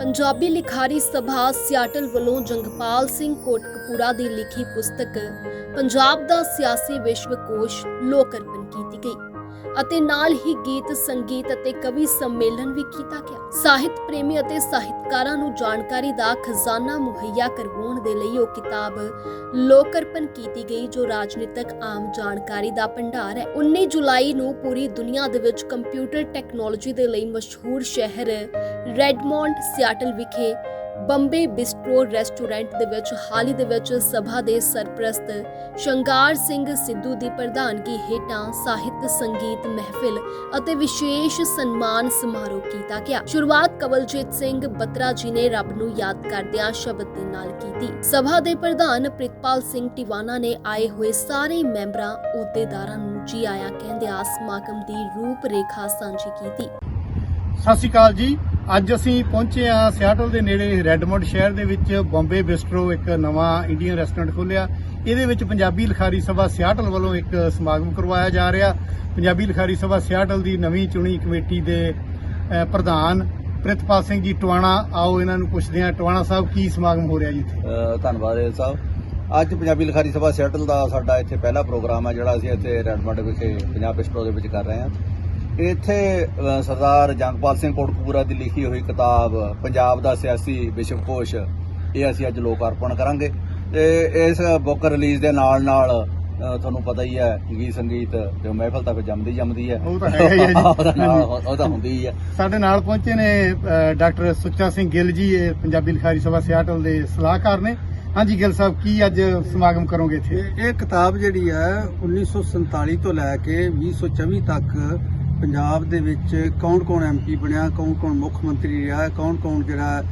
ਪੰਜਾਬੀ ਲਿਖਾਰੀ ਸਭਾ ਸਿਆਟਲ ਵੱਲੋਂ ਜੰਗਪਾਲ ਸਿੰਘ ਕੋਟਕਪੂਰਾ ਦੀ ਲਿਖੀ ਪੁਸਤਕ, ਪੰਜਾਬ ਦਾ ਸਿਆਸੀ ਵਿਸ਼ਵਕੋਸ਼ ਲੋਕ ਅਰਪਣ ਕੀਤੀ ਗਈ। ਅਤੇ ਨਾਲ ਹੀ ਗੀਤ, ਸੰਗੀਤ ਅਤੇ ਕਵੀ ਸੰਮੇਲਨ ਵੀ ਕੀਤਾ ਗਿਆ। ਸਾਹਿਤ ਪ੍ਰੇਮੀ ਅਤੇ ਸਾਹਿਤਕਾਰਾਂ ਨੂੰ ਜਾਣਕਾਰੀ ਦਾ ਖਜ਼ਾਨਾ ਮੁਹੱਈਆ ਕਰਵਾਉਣ ਦੇ ਲਈ ਉਹ ਕਿਤਾਬ ਲੋਕ ਅਰਪਣ ਕੀਤੀ ਗਈ, ਜੋ ਰਾਜਨੀਤਿਕ ਆਮ ਜਾਣਕਾਰੀ ਦਾ ਭੰਡਾਰ ਹੈ। 19 ਜੁਲਾਈ ਨੂੰ ਪੂਰੀ ਦੁਨੀਆ ਦੇ ਵਿੱਚ ਕੰਪਿਊਟਰ ਟੈਕਨੋਲੋਜੀ ਦੇ ਲਈ ਮਸ਼ਹੂਰ ਸ਼ਹਿਰ ਰੈਡਮੌਂਡ, ਸਿਆਟਲ ਵਿਖੇ ਬੰਬੇ ਬਿਸਟਰੋ ਰੈਸਟੋਰੈਂਟ ਦੇ ਵਿੱਚ, ਹਾਲ ਦੇ ਵਿੱਚ ਸਭਾ ਦੇ ਸਰਪ੍ਰਸਤ ਸ਼ੰਗਾਰ ਸਿੰਘ ਸਿੱਧੂ ਦੀ ਪ੍ਰਧਾਨਗੀ ਹੇਠਾਂ ਸਾਹਿਤ, ਸੰਗੀਤ, ਮਹਿਫਿਲ ਅਤੇ ਵਿਸ਼ੇਸ਼ ਸਨਮਾਨ ਸਮਾਰੋਹ ਕੀਤਾ ਗਿਆ। ਸ਼ੁਰੂਆਤ ਕਵਲਜੀਤ ਸਿੰਘ ਬਤਰਾ ਜੀ ਨੇ ਰੱਬ ਨੂੰ ਯਾਦ ਕਰਦਿਆਂ ਸ਼ਬਦ ਦੇ ਨਾਲ ਕੀਤੀ। ਸਭਾ ਦੇ ਪ੍ਰਧਾਨ ਪ੍ਰਿਤਪਾਲ ਸਿੰਘ ਟਿਵਾਨਾ ਨੇ ਆਏ ਹੋਏ ਸਾਰੇ ਮੈਂਬਰਾਂ, ਅਹੁਦੇਦਾਰਾਂ ਨੂੰ ਜੀ ਆਇਆਂ ਕਹਿੰਦਿਆਂ ਸਮਾਗਮ ਦੀ ਰੂਪ ਰੇਖਾ ਸਾਂਝੀ ਕੀਤੀ। ਸਤਿ ਸ਼੍ਰੀ ਅਕਾਲ ਜੀ। ਅੱਜ ਅਸੀਂ ਪਹੁੰਚੇ ਆ ਸਿਆਟਲ ਦੇ ਨੇੜੇ ਰੈਡਮੰਡ ਸ਼ਹਿਰ ਦੇ ਵਿੱਚ, ਬੰਬੇ ਬਿਸਟਰੋ ਇੱਕ ਨਵਾਂ ਇੰਡੀਅਨ ਰੈਸਟੋਰੈਂਟ ਖੋਲ੍ਹਿਆ। ਇਹਦੇ ਵਿੱਚ ਪੰਜਾਬੀ ਲਿਖਾਰੀ ਸਭਾ ਸਿਆਟਲ ਵੱਲੋਂ ਇੱਕ ਸਮਾਗਮ ਕਰਵਾਇਆ ਜਾ ਰਿਹਾ। ਪੰਜਾਬੀ ਲਿਖਾਰੀ ਸਭਾ ਸਿਆਟਲ ਦੀ ਨਵੀਂ ਚੁਣੀ ਕਮੇਟੀ ਦੇ ਪ੍ਰਧਾਨ ਪ੍ਰਿਤਪਾਲ ਸਿੰਘ ਜੀ ਟਵਾਣਾ, ਆਓ ਇਹਨਾਂ ਨੂੰ ਪੁੱਛਦੇ ਆ ਟਵਾਣਾ ਸਾਹਿਬ, ਕੀ ਸਮਾਗਮ ਹੋ ਰਿਹਾ ਜੀ ਧੰਨਵਾਦ ਰੇਲ ਸਾਹਿਬ। ਅੱਜ ਪੰਜਾਬੀ ਲਿਖਾਰੀ ਸਭਾ ਸਿਆਟਲ ਦਾ ਸਾਡਾ ਇੱਥੇ ਪਹਿਲਾ ਪ੍ਰੋਗਰਾਮ ਹੈ, ਜਿਹੜਾ ਅਸੀਂ ਇੱਥੇ ਰੈਡਮੰਡ ਵਿਖੇ ਪੰਜਾਬ ਬਿਸਟਰੋ ਦੇ ਵਿੱਚ ਕਰ ਰਹੇ ਹਾਂ। ਇੱਥੇ ਸਰਦਾਰ ਜੰਗਪਾਲ ਸਿੰਘ ਕੋਟਕਪੂਰਾ ਦੀ ਲਿਖੀ ਹੋਈ ਕਿਤਾਬ ਪੰਜਾਬ ਦਾ ਸਿਆਸੀ ਵਿਸ਼ਵਕੋਸ਼ ਇਹ ਅਸੀਂ ਅੱਜ ਲੋਕ ਅਰਪਣ ਕਰਾਂਗੇ ਤੇ ਇਸ ਬੁੱਕ ਰਿਲੀਜ਼ ਦੇ ਨਾਲ ਨਾਲ ਤੁਹਾਨੂੰ ਪਤਾ ਹੀ ਹੈ ਗੀਤ ਸੰਗੀਤ ਤੇ ਮਹਿਫਲ ਤਾਂ ਫਿਰ ਜੰਮਦੀ ਜੰਮਦੀ ਹੈ ਉਹ ਤਾਂ ਹੈਗਾ ਹੀ ਹੈ ਜੀ। ਉਹਦਾ ਨਾਲ ਹਾਂਜੀ। ਉਹ ਤਾਂ ਹੁੰਦੀ ਹੀ ਹੈ ਸਾਡੇ ਨਾਲ ਪਹੁੰਚੇ ਨੇ ਡਾਕਟਰ ਸੁੱਚਾ ਸਿੰਘ ਗਿੱਲ ਜੀ ਇਹ ਪੰਜਾਬੀ ਲਿਖਾਰੀ ਸਭਾ ਸਿਆਟਲ ਦੇ ਸਲਾਹਕਾਰ ਨੇ ਹਾਂਜੀ ਗਿੱਲ ਸਾਹਿਬ ਕੀ ਅੱਜ ਸਮਾਗਮ ਕਰੋਗੇ ਇੱਥੇ ਇਹ ਇਹ ਕਿਤਾਬ ਜਿਹੜੀ ਹੈ 1947 ਤੋਂ ਲੈ ਕੇ 2024 ਤੱਕ ਪੰਜਾਬ ਦੇ ਵਿੱਚ ਕੌਣ-ਕੌਣ ਐਮਪੀ ਬਣਿਆ ਕੌਣ-ਕੌਣ ਮੁੱਖ ਮੰਤਰੀ ਰਿਹਾ ਕੌਣ-ਕੌਣ ਜਿਹੜਾ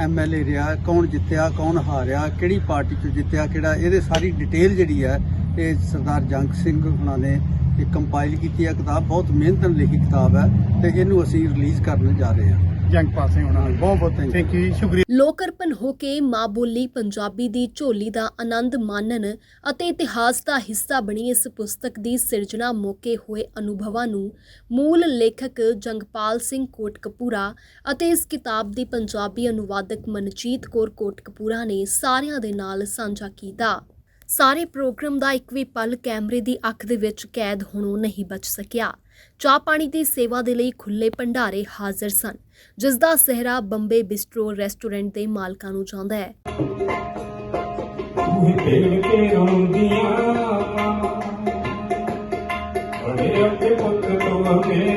ਐਮਐਲਏ ਰਿਹਾ, ਕੌਣ ਜਿੱਤਿਆ, ਕੌਣ ਹਾਰਿਆ, ਕਿਹੜੀ ਪਾਰਟੀ ਚੋਂ ਜਿੱਤਿਆ, ਕਿਹੜਾ ਇਹਦੇ ਸਾਰੀ ਡਿਟੇਲ ਜਿਹੜੀ ਹੈ ਇਹ ਸਰਦਾਰ ਜੰਗ ਸਿੰਘ ਹੁਣਾਂ ਨੇ ਇਹ ਕੰਪਾਈਲ ਕੀਤੀ ਹੈ। ਕਿਤਾਬ ਬਹੁਤ ਮਿਹਨਤ ਨਾਲ ਲਿਖੀ ਕਿਤਾਬ ਹੈ ਤੇ ਇਹਨੂੰ ਅਸੀਂ ਰਿਲੀਜ਼ ਕਰਨ ਜਾ ਰਹੇ ਹਾਂ। ਜੰਗਪਾਲ ਸਿੰਘ ਹੋਣਾ। ਬਹੁਤ ਬਹੁਤ ਥੈਂਕ ਯੂ ਸ਼ੁਕਰੀਆ। ਲੋਕ ਅਰਪਣ ਹੋ ਕੇ ਮਾਂ ਬੋਲੀ ਪੰਜਾਬੀ ਦੀ ਝੋਲੀ ਦਾ ਆਨੰਦ ਮਾਣਨ ਅਤੇ ਇਤਿਹਾਸ ਦਾ ਹਿੱਸਾ ਬਣੀ ਇਸ ਪੁਸਤਕ ਦੀ ਸਿਰਜਣਾ ਮੌਕੇ ਹੋਏ ਅਨੁਭਵਾਂ ਨੂੰ ਮੂਲ ਲੇਖਕ ਜੰਗਪਾਲ ਸਿੰਘ ਕੋਟਕਪੂਰਾ ਅਤੇ ਇਸ ਕਿਤਾਬ ਦੀ ਪੰਜਾਬੀ ਅਨੁਵਾਦਕ ਮਨਜੀਤ ਕੌਰ ਕੋਟਕਪੂਰਾ ਨੇ ਸਾਰਿਆਂ ਦੇ ਨਾਲ ਸਾਂਝਾ ਕੀਤਾ। ਸਾਰੇ ਪ੍ਰੋਗਰਾਮ ਦਾ ਇੱਕ ਵੀ ਪਲ ਕੈਮਰੇ ਦੀ ਅੱਖ ਦੇ ਵਿੱਚ ਕੈਦ ਹੋਣੋਂ ਨਹੀਂ ਬਚ ਸਕਿਆ। ਚਾਹ ਪਾਣੀ ਦੀ ਸੇਵਾ ਦੇ ਲਈ ਖੁੱਲੇ ਭੰਡਾਰੇ ਹਾਜ਼ਰ ਸਨ, ਜਿਸ ਦਾ ਸਿਹਰਾ ਬੰਬੇ ਬਿਸਟਰੋ ਰੈਸਟੋਰੈਂਟ ਦੇ ਮਾਲਕਾਂ ਨੂੰ ਜਾਂਦਾ ਹੈ। ਬੜੇ ਅੱਗੇ ਪੁੱਤ ਤੋਵੇਂ ਤੂੰ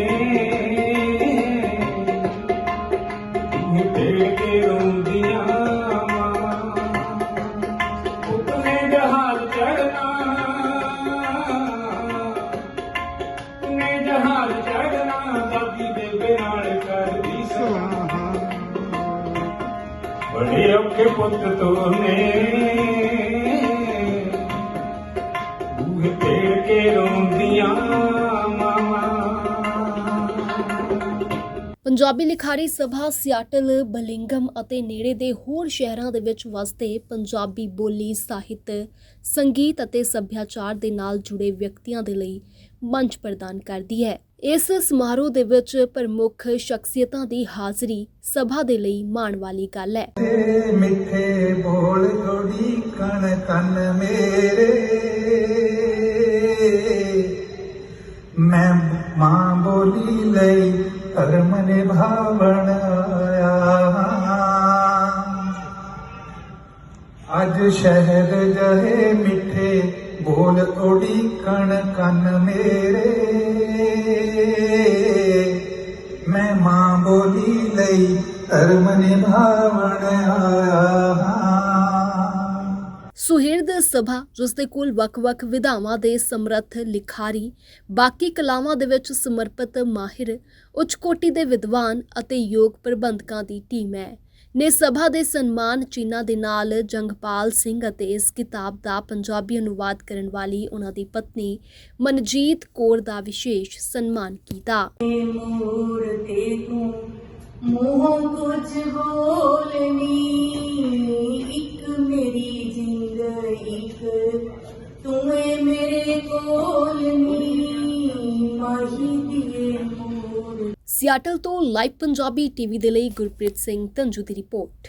बड़े औखे पुत तोने के रोंदियां ਪੰਜਾਬੀ ਲਿਖਾਰੀ ਸਭਾ ਸਿਆਟਲ, ਬਲਿੰਗਮ ਅਤੇ ਨੇੜੇ ਦੇ ਹੋਰ ਸ਼ਹਿਰਾਂ ਦੇ ਵਿੱਚ ਵਸਦੇ ਪੰਜਾਬੀ ਬੋਲੀ, ਸਾਹਿਤ, ਸੰਗੀਤ ਅਤੇ ਸੱਭਿਆਚਾਰ ਦੇ ਨਾਲ ਜੁੜੇ ਵਿਅਕਤੀਆਂ ਦੇ ਲਈ ਮੰਚ ਪ੍ਰਦਾਨ ਕਰਦੀ ਹੈ। ਇਸ ਸਮਾਰੋਹ ਦੇ ਵਿੱਚ ਪ੍ਰਮੁੱਖ ਸ਼ਖਸੀਅਤਾਂ ਦੀ ਹਾਜ਼ਰੀ ਸਭਾ ਦੇ ਲਈ ਮਾਣ ਵਾਲੀ ਗੱਲ ਹੈ। ਮਿੱਠੇ ਬੋਲ ਗੋੜੀ ਕਣ ਕੰਨ ਮੇਰੇ ਮੈਂ ਮਾਂ ਬੋਲੀ ਲਈ ਧਰਮ ਨਿਭਾਵਣ ਆਇਆ। ਅੱਜ ਸ਼ਹਿਰ ਜਹੇ ਮਿੱਠੇ, ਬੋਲ ਓੜੀ ਕਣ ਕੰਨ ਮੇਰੇ। ਮੈਂ ਮਾਂ ਬੋਲੀ ਲਈ ਧਰਮ ਨਿਭਾਵਣ ਆਇਆ। ਸੁਹਿਰਦ ਸਭਾ ਜਿਸ ਦੇ ਕੋਲ ਵੱਖ-ਵੱਖ ਵਿਧਾਵਾਂ ਦੇ ਸਮਰੱਥ ਲਿਖਾਰੀ, ਬਾਕੀ ਕਲਾਵਾਂ ਦੇ ਵਿੱਚ ਸਮਰਪਿਤ ਮਾਹਿਰ ਉੱਚ ਕੋਟੀ ਦੇ ਵਿਦਵਾਨ ਅਤੇ ਯੋਗ ਪ੍ਰਬੰਧਕਾਂ ਦੀ ਟੀਮ ਹੈ। ਨੇ ਸਭਾ ਦੇ ਸਨਮਾਨ ਚੀਨਾ ਦੇ ਨਾਲ ਜੰਗਪਾਲ ਸਿੰਘ ਅਤੇ ਇਸ ਕਿਤਾਬ ਦਾ ਪੰਜਾਬੀ ਅਨੁਵਾਦ ਕਰਨ ਵਾਲੀ ਉਹਨਾਂ ਦੀ ਪਤਨੀ ਮਨਜੀਤ ਕੌਰ ਦਾ ਵਿਸ਼ੇਸ਼ ਸਨਮਾਨ ਕੀਤਾ। ਮੂਰਤੇ ਤੂੰ ਮੂੰਹ ਕੁਝ ਬੋਲਨੀ ਸਿਆਟਲ ਤੋਂ ਲਾਈਵ ਪੰਜਾਬੀ ਟੀਵੀ ਦੇ ਲਈ ਗੁਰਪ੍ਰੀਤ ਸਿੰਘ ਤੰਜੂ ਦੀ ਰਿਪੋਰਟ।